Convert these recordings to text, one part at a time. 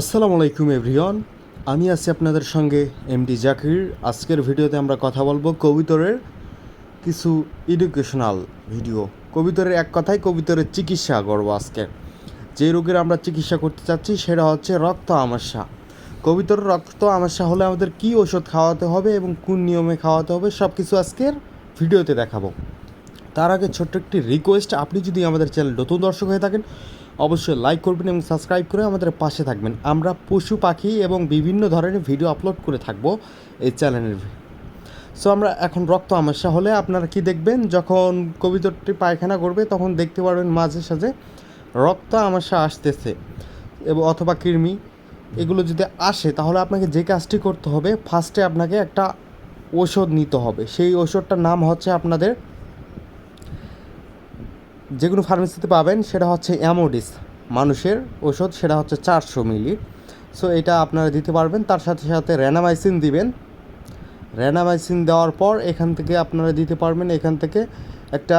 আসসালামু আলাইকুম এভরিওয়ান। আমি আছি আপনাদের সঙ্গে এমডি জাকির। আজকের ভিডিওতে আমরা কথা বলব কবিতরের কিছু এডুকেশনাল ভিডিও কবিতরের এক কথায় কবিতরের চিকিৎসা করব আজকে। যে রোগের আমরা চিকিৎসা করতে চাচ্ছি সেটা হচ্ছে রক্ত আমাশা। কবিতরের রক্ত আমাশা হলে আমাদের কী ওষুধ খাওয়াতে হবে এবং কোন নিয়মে খাওয়াতে হবে সব কিছু আজকের ভিডিওতে দেখাবো। তার আগে ছোট্ট একটি রিকোয়েস্ট আপনি যদি আমাদের চ্যানেল নতুন দর্শক হয়ে থাকেন অবশ্যই লাইক করবেন এবং সাবস্ক্রাইব করে আমাদের পাশে থাকবেন। আমরা পশু পাখি এবং বিভিন্ন ধরনের ভিডিও আপলোড করে থাকব এই চ্যানেলের সো আমরা এখন রক্ত আমাশা হলে আপনারা কি দেখবেন? যখন কবিতরটি পায়খানা করবে, তখন দেখতে পারবেন মাঝে সাঝে রক্ত আমাশা আসতেছে এবং অথবা কৃমি। এগুলো যদি আসে, তাহলে আপনাকে যে কাজটি করতে হবে ফার্স্টে আপনাকে একটা ওষুধ নিতে হবে। সেই ওষুধটার নাম হচ্ছে আপনাদের যে কোনো ফার্মেসিতে পাবেন, সেটা হচ্ছে অ্যামোডিস মানুষের ওষুধ সেটা হচ্ছে চারশো মিলি। সো এটা আপনারা দিতে পারবেন। তার সাথে সাথে র্যানামাইসিন দিবেন। র্যানামাইসিন দেওয়ার পর এখান থেকে আপনারা দিতে পারবেন এখান থেকে একটা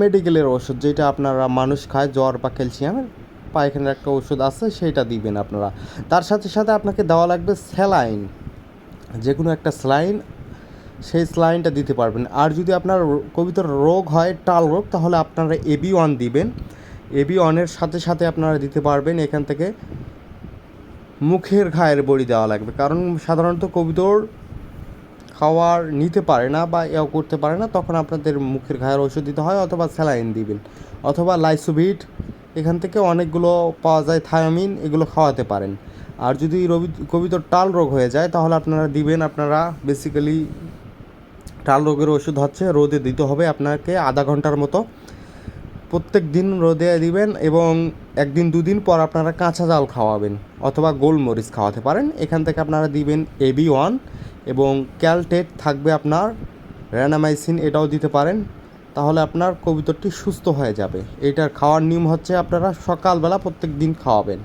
মেডিকেলের ওষুধ যেটা আপনারা মানুষ খায় জ্বর বা ক্যালসিয়ামের পায়খানার একটা ওষুধ আছে সেইটা দিবেন আপনারা। তার সাথে সাথে আপনাকে দেওয়া লাগবে স্যালাইন যে কোনো একটা স্যালাইন সেই স্লাইনটা দিতে পারবেন। আর যদি আপনার কবিতার রোগ হয়, টাল রোগ, তাহলে আপনারা এবি ওয়ান দিবেন। এবি ওয়ানের সাথে সাথে আপনারা দিতে পারবেন, এখান থেকে মুখের ঘায়ের বড়ি দেওয়া লাগবে। কারণ সাধারণত কবিতর খাওয়ার নিতে পারে না বা এও করতে পারে না, তখন আপনাদের মুখের ঘায়ের ওষুধ দিতে হয় অথবা স্যালাইন দিবেন। অথবা লাইসোভিট এখান থেকে অনেকগুলো পাওয়া যায়, থায়ামিন, এগুলো খাওয়াতে পারেন। আর যদি রবি, কবিতর টাল রোগ হয়ে যায়, তাহলে আপনারা দিবেন, আপনারা বেসিক্যালি টাল রোগের ওষুধ হচ্ছে, রোদে দিতে হবে আপনাকে আধা ঘণ্টার মতো। প্রত্যেক দিন রোদে দিবেন এবং একদিন দুদিন পর আপনারা কাঁচা জাল খাওয়াবেন অথবা গোলমরিচ খাওয়াতে পারেন। এখান থেকে আপনারা দিবেন এবি ওয়ান এবং ক্যালটেট থাকবে আপনার, র্যানামাইসিন এটাও দিতে পারেন। তাহলে আপনার কবিতরটি সুস্থ হয়ে যাবে। এটার খাওয়ার নিয়ম হচ্ছে আপনারা সকালবেলা প্রত্যেক দিন খাওয়াবেন।